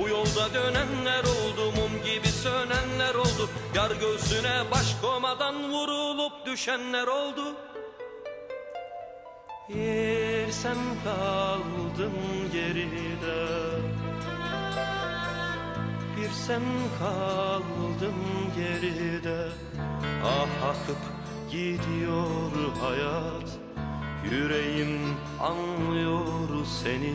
bu yolda dönenler oldu mum gibi sönenler oldu. Yar göğsüne baş komadan vurulup düşenler oldu. Yer sen kaldın geride. Bir sen kaldın geride. Ah akıp gidiyor hayat. Yüreğim anlıyor seni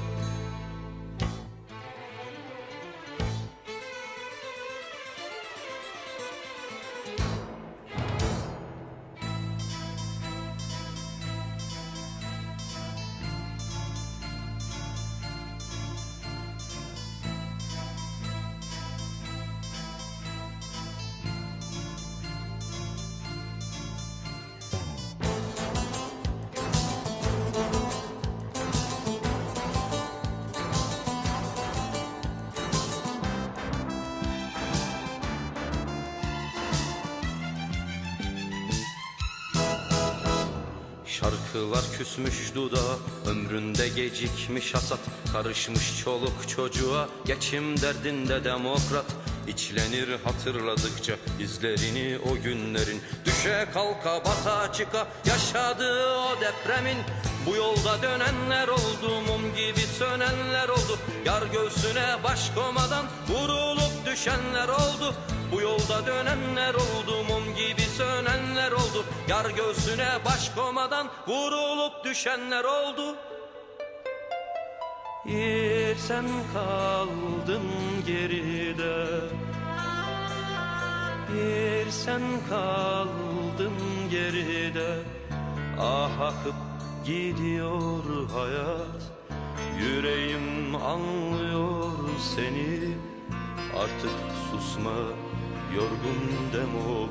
Şarkılar küsmüş dudağa Ömründe gecikmiş hasat. Karışmış çoluk çocuğa Geçim derdinde demokrat. İçlenir hatırladıkça izlerini o günlerin. Düşe kalka bata çıka Yaşadığı o depremin. Bu yolda dönenler oldu Mum gibi sönenler oldu. Yar göğsüne baş komadan Vurulup düşenler oldu. Bu yolda dönenler oldu mum gibi Yar göğsüne baş komadan vurulup düşenler oldu. Yer sen kaldın geride. Yer sen kaldın geride. Ah akıp gidiyor hayat. Yüreğim anlıyor seni. Artık susma yorgun demokrat